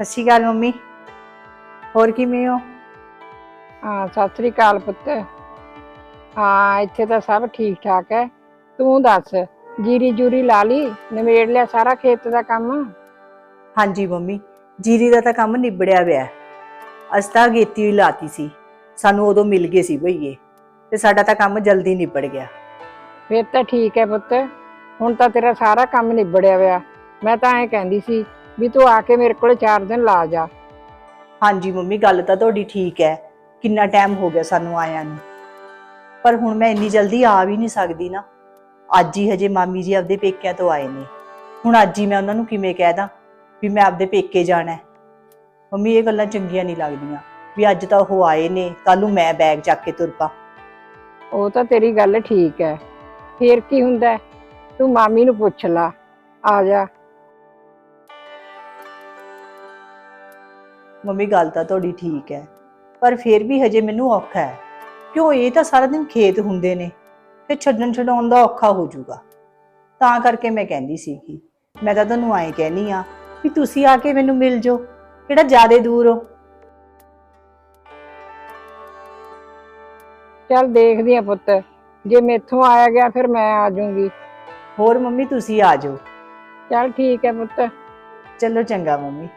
ਸਤਿ ਸ਼੍ਰੀ ਅਕਾਲ ਮੰਮੀ। ਹੋਰ ਕਿਵੇਂ ਹੋ? ਹਾਂ ਸਤਿ ਸ੍ਰੀ ਅਕਾਲ ਪੁੱਤ। ਹਾਂ ਇੱਥੇ ਤਾਂ ਸਭ ਠੀਕ ਠਾਕ ਹੈ ਤੂੰ ਦੱਸ ਜੀਰੀ ਜੂਰੀ ਲਾ ਲਈ ਨਿਬੇੜ ਲਿਆ ਸਾਰਾ ਖੇਤ ਦਾ ਕੰਮ? ਹਾਂਜੀ ਮੰਮੀ ਜੀਰੀ ਦਾ ਤਾਂ ਕੰਮ ਨਿਬੜਿਆ ਪਿਆ। ਹੈ। ਅਸੀਂ ਤਾਂ ਗੇਤੀ ਵੀ ਲਾਤੀ ਸੀ। ਸਾਨੂੰ ਉਦੋਂ ਮਿਲ ਗਏ ਸੀ ਭਈਏ ਤੇ ਸਾਡਾ ਤਾਂ ਕੰਮ ਜਲਦੀ ਨਿਬੜ ਗਿਆ। ਫਿਰ ਤਾਂ ਠੀਕ ਹੈ ਪੁੱਤ। ਹੁਣ ਤਾਂ ਤੇਰਾ ਸਾਰਾ ਕੰਮ ਨਿਬੜਿਆ ਹੋਇਆ ਮੈਂ ਤਾਂ ਐਂ ਕਹਿੰਦੀ ਸੀ ਵੀ ਤੂੰ ਆ ਕੇ ਮੇਰੇ ਕੋਲ 4 ਦਿਨ ਲਾ ਜਾ। ਹਾਂਜੀ ਮੰਮੀ ਗੱਲ ਤਾਂ ਤੁਹਾਡੀ ਠੀਕ ਹੈ। ਕਿੰਨਾ ਟਾਈਮ ਹੋ ਗਿਆ ਸਾਨੂੰ ਆਇਆਂ ਨੂੰ। ਪਰ ਹੁਣ ਮੈਂ ਇੰਨੀ ਜਲਦੀ ਆ ਵੀ ਨਹੀਂ ਸਕਦੀ ਨਾ। ਅੱਜ ਹੀ ਹਜੇ ਮਾਮੀ ਜੀ ਆਪਦੇ ਪੇਕਿਆਂ ਤੋਂ ਆਏ ਨੇ। ਹੁਣ ਅੱਜ ਹੀ ਮੈਂ ਉਹਨਾਂ ਨੂੰ ਕਿਵੇਂ ਕਹਿ ਦਾਂ ਵੀ ਮੈਂ ਆਪਦੇ ਪੇਕੇ ਜਾਣਾ ਹੈ। ਮੰਮੀ ਇਹ ਗੱਲਾਂ ਚੰਗੀਆਂ ਨਹੀਂ ਲੱਗਦੀਆਂ। ਵੀ ਅੱਜ ਤਾਂ ਉਹ ਆਏ ਨੇ ਕੱਲ ਨੂੰ ਮੈਂ ਬੈਗ ਚੱਕ ਕੇ ਤੁਰ ਪਾ। ਉਹ ਤਾਂ ਤੇਰੀ ਗੱਲ ਠੀਕ ਹੈ। ਫੇਰ ਕੀ ਹੁੰਦਾ ਹੈ? ਤੂੰ ਮਾਮੀ ਨੂੰ ਪੁੱਛ ਲਾ। ਆ ਜਾ। ਮੰਮੀ ਗੱਲ ਤਾਂ ਤੁਹਾਡੀ ਠੀਕ ਹੈ ਪਰ ਫਿਰ ਵੀ ਹਜੇ ਮੈਨੂੰ ਔਖਾ ਹੈ। ਕਿਉਂ? ਇਹ ਤਾਂ ਸਾਰਾ ਦਿਨ ਖੇਤ ਹੁੰਦੇ ਨੇ ਤੇ ਛੱਡਣ ਛਡਾਉਣ ਦਾ ਔਖਾ ਹੋ ਜਾਊਗਾ। ਤਾਂ ਕਰਕੇ ਮੈਂ ਕਹਿੰਦੀ ਸੀ ਕਿ ਮੈਂ ਤਾਂ ਤੁਹਾਨੂੰ ਐਂ ਕਹਿਨੀ ਆ ਵੀ ਤੁਸੀਂ ਆ ਕੇ ਮੈਨੂੰ ਮਿਲ ਜਾਓ ਕਿਹੜਾ ਜ਼ਿਆਦੇ ਦੂਰ ਹੋ। ਚੱਲ ਦੇਖਦੀ ਆ ਪੁੱਤ ਜੇ ਮੇਥੋਂ ਆਇਆ ਗਿਆ ਫਿਰ ਮੈਂ ਆ ਜਾਊਂਗੀ। ਹੋਰ ਮੰਮੀ ਤੁਸੀਂ ਆ ਜਾਓ। ਚੱਲ ਠੀਕ ਹੈ ਪੁੱਤ। ਚਲੋ ਚੰਗਾ ਮੰਮੀ।